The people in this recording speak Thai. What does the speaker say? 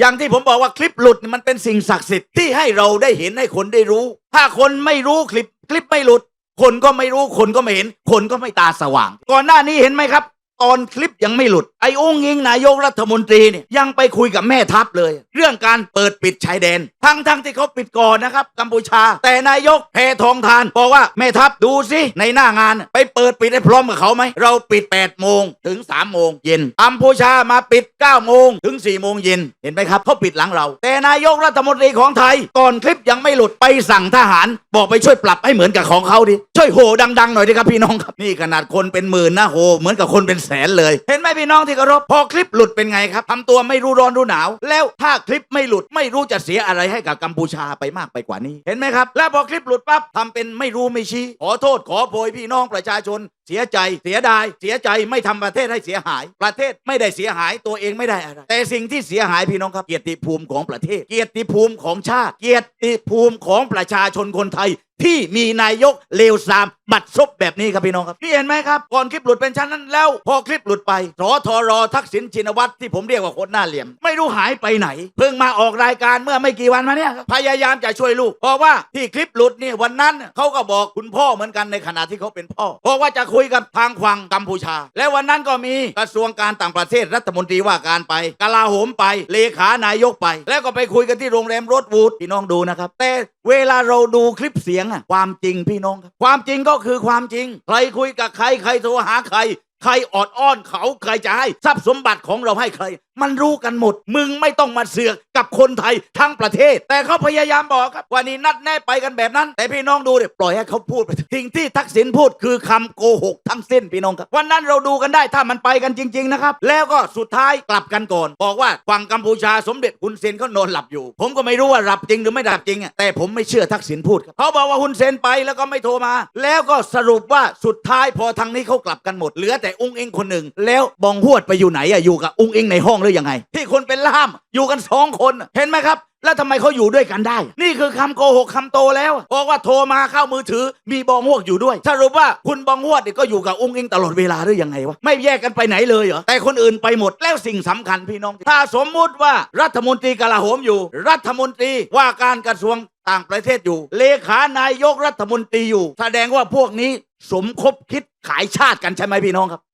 อย่างที่ผมบอกว่าคลิปหลุดมันเป็นสิ่งศักดิ์สิทธิ์ที่ให้เราได้เห็นให้คนได้รู้ ถ้าคนไม่รู้คลิปคลิปไม่หลุด คนก็ไม่รู้คนก็ไม่เห็น คนก็ไม่ตาสว่าง ก่อนหน้านี้เห็นไหมครับ ตอนคลิปยังไม่หลุดไอ้องค์ยิงนายกรัฐมนตรีเนี่ยยังไปคุยกับแม่ทัพเลย เรื่องการเปิดปิดชายแดน ทั้งทั้งที่เขาปิดก่อนนะครับกัมพูชา แต่นายกแพทองทานบอกว่าแม่ทัพดูสิในหน้างาน ไปเปิดปิดให้พร้อมกับเขาไหมเราปิด8โมงถึง3โมงเย็นกัมพูชามาปิด9โมงถึง4โมงเย็นเห็นไหมครับเขาปิดหลังเรา แต่นายกรัฐมนตรีของไทยก่อนคลิปยังไม่หลุดไปสั่งทหาร บอกไปช่วยปรับให้เหมือนกับของเขาดิช่วยโหดังๆหน่อยดิครับพี่น้องครับนี่ขนาดคนเป็นหมื่นนะโหเหมือนกับคนเป็นแสนเลย เห็นไหมพี่น้องที่เคารพพอคลิปหลุดเป็นไงครับทำตัวไม่รู้ร้อนรู้หนาว แล้วถ้าคลิปไม่หลุดไม่รู้จะเสียอะไรให้กับกัมพูชาไปมากไปกว่านี้ เห็นไหมครับ แล้วพอคลิปหลุดปั๊บทำเป็นไม่รู้ไม่ชี้ขอโทษขอโพยพี่น้องประชาชน เสียใจเสียดายเสียใจไม่ทำประเทศให้เสียหาย ประเทศไม่ได้เสียหายตัวเองไม่ได้อะไรแต่สิ่งที่เสียหายพี่น้องครับ เกียรติภูมิของประเทศ เกียรติภูมิของชาติ เกียรติภูมิของประชาชนคนไทยที่มีนายกเลวทรามบัตรซบแบบนี้ครับพี่น้องครับพี่เห็นไหมครับ ก่อนคลิปหลุดเป็นชั้นนั้นแล้ว พอคลิปหลุดไปสอทรทักษิณชินวัตรที่ผมเรียกว่าคนหน้าเหลี่ยม ไม่รู้หายไปไหน เพิ่งมาออกรายการเมื่อไม่กี่วันมาเนี่ยพยายามจะช่วยลูกเพราะว่าที่คลิปหลุดเนี่ยวันนั้นเขาก็บอกคุณพ่อเหมือนกันในขณะที่เขาเป็นพ่อบอกว่าจะคุยกับทางฝั่งกัมพูชา และวันนั้นก็มีกระทรวงการต่างประเทศรัฐมนตรีว่าการไปกลาโหมไปเลขานายกไป แล้วก็ไปคุยกันที่โรงแรมโรดวูดพี่น้องดูนะครับแต่เวลาเราดูคลิปเสียงอะความจริงพี่น้องครับความจริงก็คือความจริง ใครคุยกับใครใครโทรหาใคร ใครออดอ้อนเขาใครจะให้ทรัพย์สมบัติของเราให้ใคร มันรู้กันหมด มึงไม่ต้องมาเสือกกับคนไทยทั้งประเทศ แต่เขาพยายามบอกครับว่านี่นัดแน่ไปกันแบบนั้น แต่พี่น้องดูเนี่ยปล่อยให้เขาพูดไปสิ่งที่ทักษิณพูดคือคำโกหกทั้งสิ้นพี่น้องครับวันนั้นเราดูกันได้ถ้ามันไปกันจริง ๆ นะครับ แล้วก็สุดท้ายกลับกันก่อน บอกว่าฝั่งกัมพูชาสมเด็จฮุนเซนเขานอนหลับอยู่ ผมก็ไม่รู้ว่าหลับจริงหรือไม่หลับจริงอะแต่ผมไม่เชื่อทักษิณพูดเขาบอกว่าฮุนเซนไปแล้วก็ไม่โทรมา แล้วก็สรุปว่าสุดท้ายพอทางนี้เขากลับกันหมดเหลือแต่อุ้งอิงคนหนึ่ง แล้วบองฮวดไปอยู่ไหนอะอยู่กับอุ้งอิงในห้องหรือยังไง ที่คนเป็นล่ามอยู่กันสองคนเห็นไหมครับแล้วทำไมเขาอยู่ด้วยกันได้ นี่คือคำโกหกคำโตแล้วบอกว่าโทรมาเข้ามือถือ มีบองฮวกอยู่ด้วยสรุปว่าคุณบองฮวดเนี่ยก็อยู่กับอุ้งอิงตลอดเวลาหรือยังไงวะไม่แยกกันไปไหนเลยเหรอแต่คนอื่นไปหมดแล้วสิ่งสำคัญพี่น้อง ถ้าสมมุติว่ารัฐมนตรีกลาโหมอยู่ รัฐมนตรีว่าการกระทรวง ต่างประเทศอยู่ เลขานายกรัฐมนตรีอยู่ แสดงว่าพวกนี้สมคบคิดขายชาติกันใช่ไหมพี่น้องครับ